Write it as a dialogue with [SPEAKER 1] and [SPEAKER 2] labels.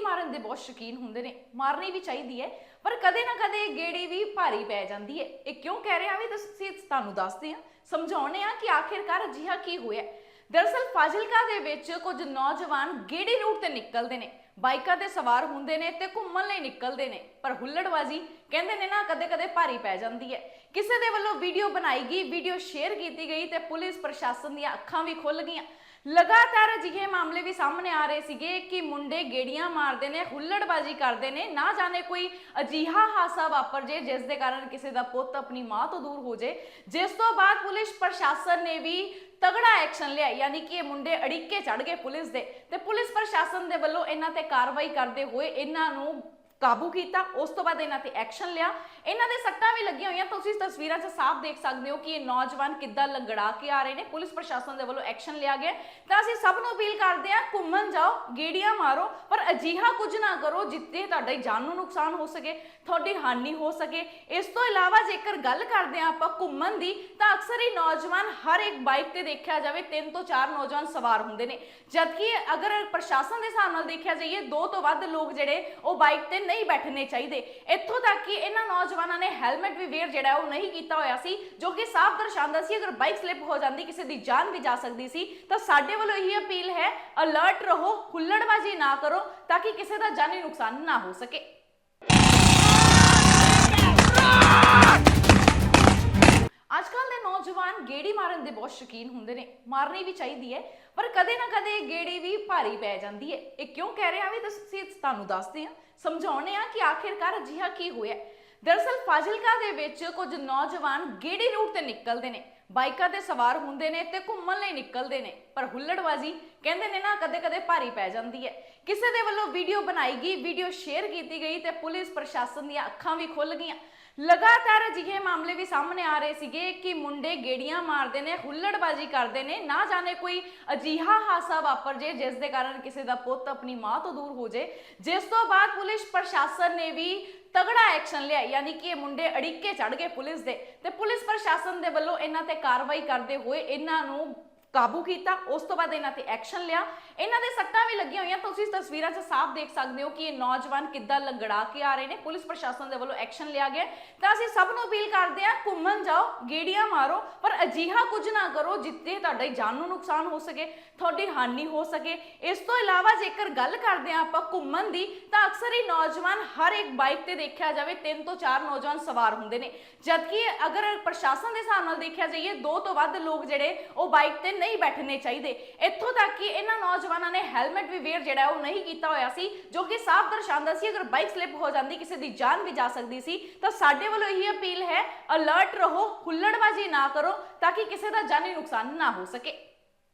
[SPEAKER 1] ਮਾਰਨ ਦੇ ਬਹੁਤ ਸ਼ੌਕੀਨ ਹੁੰਦੇ ਨੇ, ਮਾਰਨੀ ਵੀ ਚਾਹੀਦੀ ਹੈ, ਪਰ ਕਦੇ ਨਾ ਕਦੇ ਗੇੜੀ ਵੀ ਭਾਰੀ ਪੈ ਜਾਂਦੀ ਹੈ। ਇਹ ਕਿਉਂ ਕਹਿ ਰਿਹਾ ਵੀ ਤੁਸੀਂ ਤੁਹਾਨੂੰ ਦੱਸਦੇ ਆ ਸਮਝਾਉਣੇ ਆ ਕਿ ਆਖਿਰਕਾਰ ਅਜਿਹਾ ਕੀ ਹੋਇਆ ਦਰਅਸਲ ਫਾਜ਼ਿਲਕਾ ਦੇ ਵਿੱਚ ਕੁਝ ਨੌਜਵਾਨ ਗੇੜੀ ਰੂਟ ਤੇ ਨਿਕਲਦੇ ਨੇ। ਬਾਈਕਾਂ ਤੇ ਸਵਾਰ ਹੁੰਦੇ ਨੇ ਤੇ ਘੁੰਮਣ ਲਈ ਨਿਕਲਦੇ ਨੇ, ਪਰ ਹੁੱਲੜਬਾਜ਼ੀ ਕਹਿੰਦੇ ਨੇ ਨਾ ਕਦੇ-ਕਦੇ ਭਾਰੀ ਪੈ ਜਾਂਦੀ ਹੈ। ਕਿਸੇ ਦੇ ਵੱਲੋਂ ਵੀਡੀਓ ਬਣਾਈ ਗਈ, ਵੀਡੀਓ ਸ਼ੇਅਰ ਕੀਤੀ ਗਈ ਤੇ ਪੁਲਿਸ ਪ੍ਰਸ਼ਾਸਨ ਦੀਆਂ ਅੱਖਾਂ ਵੀ ਖੁੱਲ ਗਈਆਂ। ਲਗਾਤਾਰ ਅਜਿਹੇ ਮਾਮਲੇ ਵੀ ਸਾਹਮਣੇ ਆ ਰਹੇ ਸੀਗੇ ਕਿ ਮੁੰਡੇ ਗੇੜੀਆਂ ਮਾਰਦੇ ਨੇ, ਹੁੱਲੜਬਾਜ਼ੀ ਕਰਦੇ ਨੇ, ਨਾ ਜਾਣੇ ਕੋਈ ਅਜੀਹਾ ਹਾਸਾ ਵਾਪਰ ਜੇ, ਜਿਸ ਦੇ ਕਾਰਨ ਕਿਸੇ ਦਾ ਪੁੱਤ ਆਪਣੀ ਮਾਂ ਤੋਂ ਦੂਰ ਹੋ ਜੇ। ਜਿਸ ਤੋਂ ਬਾਅਦ ਪੁਲਿਸ ਪ੍ਰਸ਼ਾਸਨ ਨੇ ਵੀ ਤਗੜਾ ਐਕਸ਼ਨ ਲਿਆ ਯਾਨੀ ਕਿ ਇਹ ਮੁੰਡੇ ਅੜਿੱਕੇ ਚੜ ਗਏ ਪੁਲਿਸ ਦੇ ਤੇ ਪੁਲਿਸ ਪ੍ਰਸ਼ਾਸਨ ਦੇ ਵੱਲੋਂ ਇਹਨਾਂ ਤੇ ਕਾਰਵਾਈ ਕਰਦੇ ਹੋਏ ਇਹਨਾਂ ਨੂੰ ਕਾਬੂ ਕੀਤਾ, ਉਸ ਤੋਂ ਬਾਅਦ ਇਹਨਾਂ ਤੇ ਐਕਸ਼ਨ ਲਿਆ। ਇਹਨਾਂ ਦੇ ਸੱਟਾਂ ਵੀ ਲੱਗੀਆਂ ਹੋਈਆਂ। ਤੁਸੀਂ ਤਸਵੀਰਾਂ 'ਚ ਸਾਫ਼ ਦੇਖ ਸਕਦੇ ਹੋ ਕਿ ਇਹ ਨੌਜਵਾਨ ਕਿੱਦਾਂ ਲੰਗੜਾ ਕੇ ਆ ਰਹੇ ਨੇ। ਪੁਲਿਸ ਪ੍ਰਸ਼ਾਸਨ ਦੇ ਵੱਲੋਂ ਐਕਸ਼ਨ ਲਿਆ ਗਿਆ ਤਾਂ ਅਸੀਂ ਸਭ ਨੂੰ ਅਪੀਲ ਕਰਦੇ ਹਾਂ, ਘੁੰਮਣ ਜਾਓ, ਗੇੜੀਆਂ ਮਾਰੋ, ਪਰ ਅਜਿਹਾ ਕੁਝ ਨਾ ਕਰੋ ਜਿੱਤੇ ਤੁਹਾਡੀ ਜਾਨ ਨੂੰ ਨੁਕਸਾਨ ਹੋ ਸਕੇ, ਤੁਹਾਡੀ ਹਾਨੀ ਹੋ ਸਕੇ। ਇਸ ਤੋਂ ਇਲਾਵਾ ਜੇਕਰ ਗੱਲ ਕਰਦੇ ਹਾਂ ਆਪਾਂ ਘੁੰਮਣ ਦੀ, ਤਾਂ ਅਕਸਰ ਹੀ ਨੌਜਵਾਨ ਹਰ ਇੱਕ ਬਾਈਕ ਤੇ ਦੇਖਿਆ ਜਾਵੇ, ਤਿੰਨ ਤੋਂ ਚਾਰ ਨੌਜਵਾਨ ਸਵਾਰ ਹੁੰਦੇ ਨੇ। ਜਦਕਿ ਅਗਰ ਪ੍ਰਸ਼ਾਸਨ ਦੇ ਹਿਸਾਬ ਨਾਲ ਦੇਖਿਆ ਜਾਈਏ, ਦੋ ਤੋਂ ਵੱਧ ਲੋਕ ਜਿਹੜੇ ਉਹ ਬਾਈਕ ਤੇ ਨਹੀਂ ਬੈਠਣੇ ਚਾਹੀਦੇ। ਇੱਥੋਂ ਤੱਕ ਕਿ ਇਹਨਾਂ ਨੌਜਵਾਨਾਂ ਨੇ ਹੈਲਮਟ ਵੀ ਵੇਅਰ ਜਿਹੜਾ ਉਹ ਨਹੀਂ ਕੀਤਾ ਹੋਇਆ ਸੀ, ਜੋ ਕਿ ਸਾਫ਼ ਦਰਸਾਉਂਦਾ ਸੀ, ਅਗਰ ਬਾਈਕ ਸਲਿੱਪ ਹੋ ਜਾਂਦੀ, ਕਿਸੇ ਦੀ ਜਾਨ ਵੀ ਜਾ ਸਕਦੀ ਸੀ, ਤਾਂ ਸਾਡੇ ਵੱਲੋਂ ਇਹੀ ਅਪੀਲ ਹੈ ਅਲਰਟ ਰਹੋ, ਹੁੱਲੜਬਾਜ਼ੀ ਨਾ ਕਰੋ, ਤਾਂ ਕਿ ਕਿਸੇ ਦਾ ਜਾਨੀ ਨੁਕਸਾਨ ਨਾ ਹੋ ਸਕੇ। ਮਾਰਨ ਦੇ ਬਹੁਤ ਸ਼ੌਕੀਨ ਹੁੰਦੇ ਨੇ, ਮਾਰਨੀ ਵੀ ਚਾਹੀਦੀ ਹੈ, ਪਰ ਕਦੇ ਨਾ ਕਦੇ ਗੇੜੀ ਵੀ ਭਾਰੀ ਪੈ ਜਾਂਦੀ ਹੈ। ਇਹ ਕਿਉਂ ਕਹਿ ਰਿਹਾ ਵੀ ਤੁਸੀਂ ਤੁਹਾਨੂੰ ਦੱਸਦੇ ਆ ਸਮਝਾਉਣੇ ਆ ਕਿ ਆਖਿਰਕਾਰ ਅਜਿਹਾ ਕੀ ਹੋਇਆ ਦਰਅਸਲ ਫਾਜ਼ਿਲਕਾ ਦੇ ਵਿੱਚ ਕੁਝ ਨੌਜਵਾਨ ਗੇੜੀ ਰੂਟ ਤੇ ਨਿਕਲਦੇ ਨੇ। ਬਾਈਕਾਂ ਤੇ ਸਵਾਰ ਹੁੰਦੇ ਨੇ ਤੇ ਘੁੰਮਣ ਲਈ ਨਿਕਲਦੇ ਨੇ। ਪਰ ਹੁੱਲੜਬਾਜ਼ੀ ਕਹਿੰਦੇ ਨੇ ਨਾ ਕਦੇ-ਕਦੇ ਭਾਰੀ ਪੈ ਜਾਂਦੀ ਹੈ। ਕਿਸੇ ਦੇ ਵੱਲੋਂ ਵੀਡੀਓ ਬਣਾਈ ਗਈ, ਵੀਡੀਓ ਸ਼ੇਅਰ ਕੀਤੀ ਗਈ ਤੇ ਪੁਲਿਸ ਪ੍ਰਸ਼ਾਸਨ ਦੀਆਂ ਅੱਖਾਂ ਵੀ ਖੁੱਲ ਗਈਆਂ। ਲਗਾਤਾਰ ਅਜਿਹੇ ਮਾਮਲੇ ਵੀ ਸਾਹਮਣੇ ਆ ਰਹੇ ਸੀਗੇ ਕਿ ਮੁੰਡੇ ਗੇੜੀਆਂ ਮਾਰਦੇ ਨੇ, ਹੁੱਲੜਬਾਜ਼ੀ ਕਰਦੇ ਨੇ। ਨਾ ਜਾਣੇ ਕੋਈ ਅਜੀਹਾ ਹਾਸਾ ਵਾਪਰ ਜੇ, ਜਿਸ ਦੇ ਕਾਰਨ ਕਿਸੇ ਦਾ ਪੁੱਤ ਆਪਣੀ ਮਾਂ ਤੋਂ ਦੂਰ ਹੋ ਜੇ। ਜਿਸ ਤੋਂ ਬਾਅਦ ਪੁਲਿਸ ਪ੍ਰਸ਼ਾਸਨ ਨੇ ਵੀ ਤਗੜਾ ਐਕਸ਼ਨ ਲਿਆ ਯਾਨੀ ਕਿ ਇਹ ਮੁੰਡੇ ਅੜਿੱਕੇ ਚੜ ਗਏ ਪੁਲਿਸ ਦੇ ਤੇ ਪੁਲਿਸ ਪ੍ਰਸ਼ਾਸਨ ਦੇ ਵੱਲੋਂ ਇਹਨਾਂ ਤੇ ਕਾਰਵਾਈ ਕਰਦੇ ਹੋਏ ਇਹਨਾਂ ਨੂੰ ਕਾਬੂ ਕੀਤਾ, ਉਸ ਤੋਂ ਬਾਅਦ ਇਹਨਾਂ ਤੇ ਐਕਸ਼ਨ ਲਿਆ। ਇਹਨਾਂ ਦੇ ਸੱਟਾਂ ਵੀ ਲੱਗੀਆਂ ਹੋਈਆਂ। ਤੁਸੀਂ ਤਸਵੀਰਾਂ 'ਚ ਸਾਫ਼ ਦੇਖ ਸਕਦੇ ਹੋ ਕਿ ਇਹ ਨੌਜਵਾਨ ਕਿੱਦਾਂ ਲੰਗੜਾ ਕੇ ਆ ਰਹੇ ਨੇ। ਪੁਲਿਸ ਪ੍ਰਸ਼ਾਸਨ ਦੇ ਵੱਲੋਂ ਐਕਸ਼ਨ ਲਿਆ ਗਿਆ ਤਾਂ ਅਸੀਂ ਸਭ ਨੂੰ ਅਪੀਲ ਕਰਦੇ ਹਾਂ, ਘੁੰਮਣ ਜਾਓ, ਗੇੜੀਆਂ ਮਾਰੋ, ਪਰ ਅਜਿਹਾ ਕੁਝ ਨਾ ਕਰੋ ਜਿੱਤੇ ਤੁਹਾਡੀ ਜਾਨ ਨੂੰ ਨੁਕਸਾਨ ਹੋ ਸਕੇ, ਤੁਹਾਡੀ ਹਾਨੀ ਹੋ ਸਕੇ। ਇਸ ਤੋਂ ਇਲਾਵਾ ਜੇਕਰ ਗੱਲ ਕਰਦੇ ਹਾਂ ਆਪਾਂ ਘੁੰਮਣ ਦੀ, ਤਾਂ ਅਕਸਰ ਹੀ ਨੌਜਵਾਨ ਹਰ ਇੱਕ ਬਾਈਕ ਤੇ ਦੇਖਿਆ ਜਾਵੇ, ਤਿੰਨ ਤੋਂ ਚਾਰ ਨੌਜਵਾਨ ਸਵਾਰ ਹੁੰਦੇ ਨੇ। ਜਦਕਿ ਅਗਰ ਪ੍ਰਸ਼ਾਸਨ ਦੇ ਹਿਸਾਬ ਨਾਲ ਦੇਖਿਆ ਜਾਈਏ, ਦੋ ਤੋਂ ਵੱਧ ਲੋਕ ਜਿਹੜੇ ਉਹ ਬਾਈਕ ਤੇ ਨਹੀਂ ਨਹੀਂ ਬੈਠਣੇ ਚਾਹੀਦੇ। ਇੱਥੋਂ ਤੱਕ ਕਿ ਇਹਨਾਂ ਨੌਜਵਾਨਾਂ ਨੇ ਹੈਲਮਟ ਵੀ ਵੇਅਰ ਜਿਹੜਾ ਉਹ ਨਹੀਂ ਕੀਤਾ ਹੋਇਆ ਸੀ, ਜੋ ਕਿ ਸਾਫ਼ ਦਰਸਾਉਂਦਾ ਸੀ, ਅਗਰ ਬਾਈਕ ਸਲਿੱਪ ਹੋ ਜਾਂਦੀ, ਕਿਸੇ ਦੀ ਜਾਨ ਵੀ ਜਾ ਸਕਦੀ ਸੀ, ਤਾਂ ਸਾਡੇ ਵੱਲੋਂ ਇਹੀ ਅਪੀਲ ਹੈ ਅਲਰਟ ਰਹੋ, ਹੁੱਲੜਬਾਜ਼ੀ ਨਾ ਕਰੋ, ਤਾਂ ਕਿ ਕਿਸੇ ਦਾ ਜਾਨੀ ਨੁਕਸਾਨ ਨਾ ਹੋ ਸਕੇ।